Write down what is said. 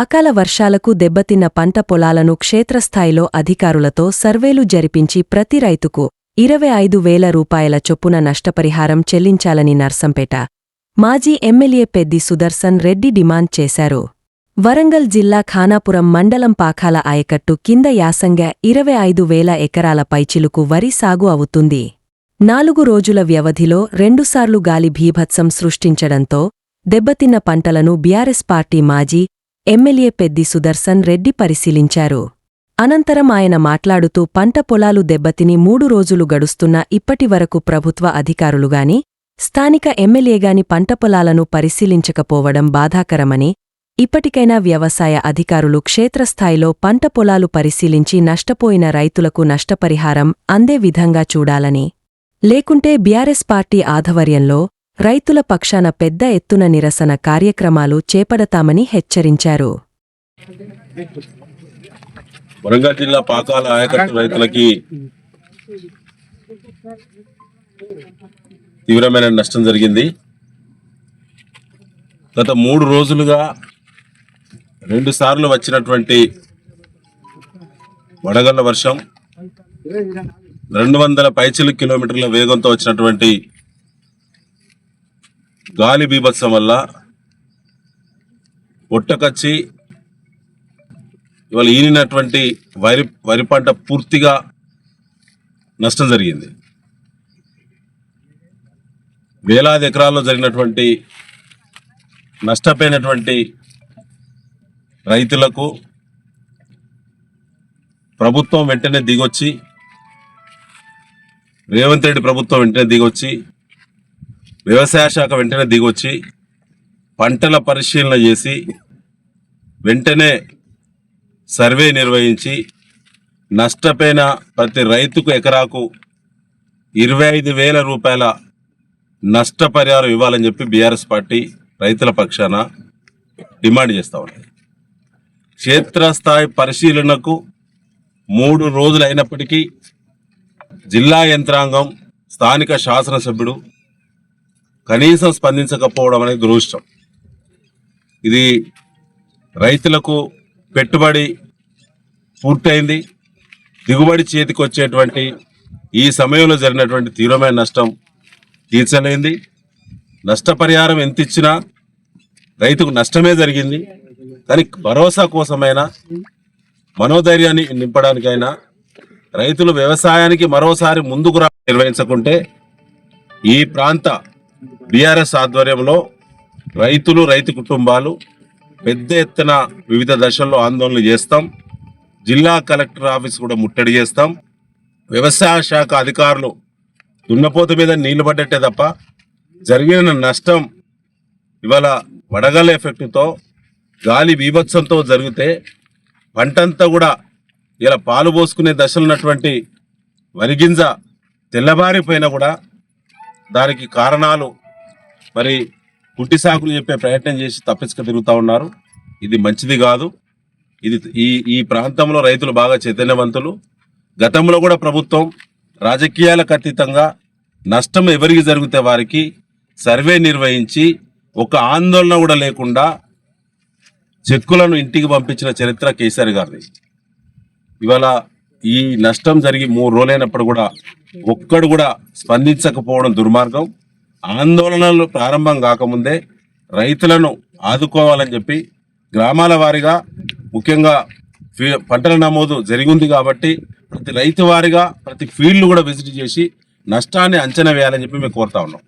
అకాల వర్షాలకు దెబ్బతిన్న పంట పొలాలను క్షేత్రస్థాయిలో అధికారులతో సర్వేలు జరిపించి ప్రతి రైతుకు ఇరవై ఐదు వేల రూపాయల చొప్పున నష్టపరిహారం చెల్లించాలని నర్సంపేట మాజీ ఎమ్మెల్యే పెద్ది సుదర్శన్ రెడ్డి డిమాండ్ చేశారు. వరంగల్ జిల్లా ఖానాపురం మండలం పాఖాల ఆయకట్టు కింద యాసంగా ఇరవై ఐదు వేల ఎకరాల పైచిలుకు వరి సాగు అవుతుంది. నాలుగు రోజుల వ్యవధిలో రెండుసార్లు గాలి భీభత్సం సృష్టించడంతో దెబ్బతిన్న పంటలను బీఆర్ఎస్ పార్టీ మాజీ ఎమ్మెల్యే పెద్ది సుదర్శన్ రెడ్డి పరిశీలించారు. అనంతరం ఆయన మాట్లాడుతూ పంట పొలాలు దెబ్బతిని మూడు రోజులు గడుస్తున్నా ఇప్పటివరకు ప్రభుత్వ అధికారులుగాని స్థానిక ఎమ్మెల్యేగాని పంట పొలాలను పరిశీలించకపోవడం బాధాకరమని ఇప్పటికైనా వ్యవసాయ అధికారులు క్షేత్రస్థాయిలో పంట పొలాలు పరిశీలించి నష్టపోయిన రైతులకు నష్టపరిహారం అందే విధంగా చూడాలని. లేకుంటే బీఆర్ఎస్ పార్టీ ఆధ్వర్యంలో రైతుల పక్షాన పెద్ద ఎత్తున నిరసన కార్యక్రమాలు చేపడతామని హెచ్చరించారు. వరంగల్ జిల్లా పాకాల ఆయకట్టు రైతులకి తీవ్రమైన నష్టం జరిగింది. గత మూడు రోజులుగా రెండు సార్లు వచ్చినటువంటి వడగళ్ళ వర్షం రెండు వందల పైచిలు కిలోమీటర్ల వేగంతో వచ్చినటువంటి గాలి బీభత్సం వల్ల పొట్టకచ్చి ఇవాళ ఈనినటువంటి వరి వరి పంట పూర్తిగా నష్టం జరిగింది. వేలాది ఎకరాల్లో జరిగినటువంటి నష్టపోయినటువంటి రైతులకు ప్రభుత్వం వెంటనే దిగొచ్చి రేవంత్ రెడ్డి ప్రభుత్వం వెంటనే దిగొచ్చి వ్యవసాయ శాఖ వెంటనే దిగొచ్చి పంటల పరిశీలన చేసి వెంటనే సర్వే నిర్వహించి నష్టపోయిన ప్రతి రైతుకు ఎకరాకు ఇరవై ఐదు వేల రూపాయల నష్టపరిహారం ఇవ్వాలని చెప్పి బీఆర్ఎస్ పార్టీ రైతుల పక్షాన డిమాండ్ చేస్తూ ఉంది క్షేత్రస్థాయి పరిశీలనకు మూడు రోజులు అయినప్పటికీ జిల్లా యంత్రాంగం స్థానిక శాసనసభ్యుడు కనీసం స్పందించకపోవడం అనేది దురదృష్టం. ఇది రైతులకు పెట్టుబడి పూర్తయింది. దిగుబడి చేతికి వచ్చేటువంటి ఈ సమయంలో జరిగినటువంటి తీవ్రమైన నష్టం తీర్చలేంది. నష్టపరిహారం ఎంత ఇచ్చినా రైతుకు నష్టమే జరిగింది. కానీ భరోసా కోసమైనా మనోధైర్యాన్ని నింపడానికైనా రైతులు వ్యవసాయానికి మరోసారి ముందుకు రా నిర్వహించకుంటే ఈ ప్రాంత బీఆర్ఎస్ ఆధ్వర్యంలో రైతులు రైతు కుటుంబాలు పెద్ద ఎత్తున వివిధ దశల్లో ఆందోళనలు చేస్తాం. జిల్లా కలెక్టర్ ఆఫీస్ కూడా ముట్టడి చేస్తాం. వ్యవసాయ శాఖ అధికారులు దున్నపోత మీద నీళ్ళు పడ్డట్టే తప్ప జరిగిన నష్టం ఇవాళ వడగల ఎఫెక్ట్తో గాలి బీభత్సంతో జరిగితే పంటంతా కూడా ఇలా పాలు పోసుకునే దశలు ఉన్నటువంటి వరిగింజ తెల్లబారిపోయినా కూడా దానికి కారణాలు మరి పుట్టి సాకులు చెప్పే ప్రయత్నం చేసి తప్పించుక తిరుగుతూ ఉన్నారు. ఇది మంచిది కాదు. ఇది ఈ ఈ ప్రాంతంలో రైతులు బాగా చైతన్యవంతులు. గతంలో కూడా ప్రభుత్వం రాజకీయాలకు అతీతంగా నష్టం ఎవరికి జరిగితే వారికి సర్వే నిర్వహించి ఒక ఆందోళన కూడా లేకుండా చెక్కులను ఇంటికి పంపించిన చరిత్ర కేసీఆర్ గారిది. ఇవాళ ఈ నష్టం జరిగి మూడు రోజులైనప్పుడు కూడా ఒక్కడు కూడా స్పందించకపోవడం దుర్మార్గం. ఆందోళనలు ప్రారంభం కాకముందే రైతులను ఆదుకోవాలని చెప్పి గ్రామాల వారీగా ముఖ్యంగా ఫీ- పంటల నమోదు జరిగింది కాబట్టి ప్రతి రైతు వారిగా ప్రతి ఫీల్డ్ కూడా విజిట్ చేసి నష్టాన్ని అంచనా వేయాలని చెప్పి మేము కోరుతా ఉన్నాం.